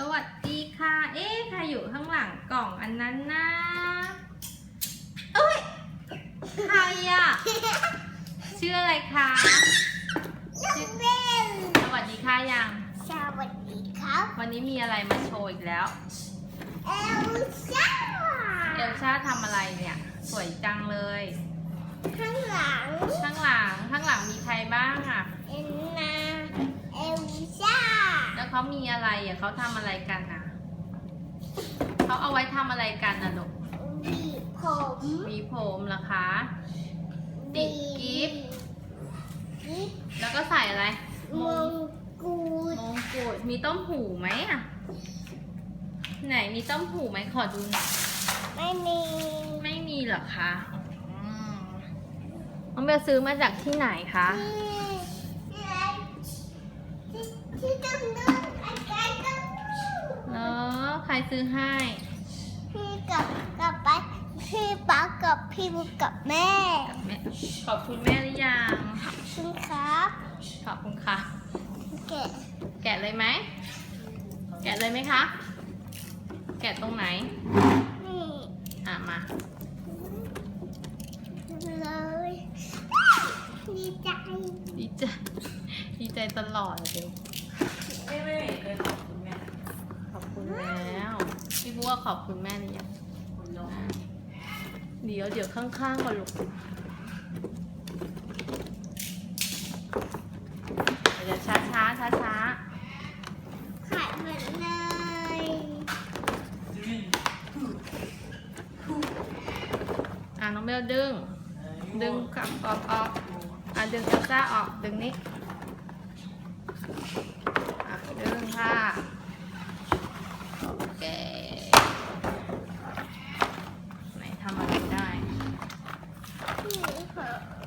สวัสดีค่ะ เอ๊ะใครอยู่ข้างหลังกล่องอันนั้นนะเอ้ย ใครอะชื่ออะไรคะชื่อเล่นสวัสดีค่ะยัง สวัสดีครับ วันนี้มีอะไรมาโชว์อีกแล้ว เอลซ่า เอลซ่าทำอะไรเนี่ย สวยจังเลย ข้างหลัง ข้างหลัง ข้างหลังมีใครบ้างอะ เขามีอะไรอะเขาทำอะไรกันอะเขาเอาไว้ทำอะไรกันนะลูกบีบผมมีผมเหรอคะ ติดกิฟต์กิฟต์แล้วก็ใส่อะไรมงกุฎมงกุฎมีต้มหูไหมอะไหนมีต้มหูไหมขอดูหน่อยไม่มีไม่มีเหรอคะอืมน้องเบลซื้อมาจากที่ไหนคะ ที่ ที่ต้องนู่นอาจารย์ต้องนู่นเนอะใครซื้อให้ พี่กับกับไปพี่ป๊ากับพี่บุ๊กกับแม่แม่ขอบคุณแม่หรือยัง คุณครับขอบคุณค่ะ แกะแกะเลยไหม แกะเลยไหมคะ แกะตรงไหน นี่อะมา เลยดีใจ ดีใจ ดีใจตลอดอะเบล ไม่ไม่ไม่เคยขอบคุณแม่ขอบคุณแล้วพี่บัวขอบคุณแม่หรือยังคุณน้องอะเดี๋ยวเดี๋ยวข้างๆก่อนลูกเดี๋ยวช้าช้าช้าช้าขายเหมือนเลยๆอะน้องเบลดึง ดึงกลับออกออกอะดึงเอลซ่าออกดึงนี้อะดึงค่ะ โอเค ไหนทำอะไรได้ นี่เ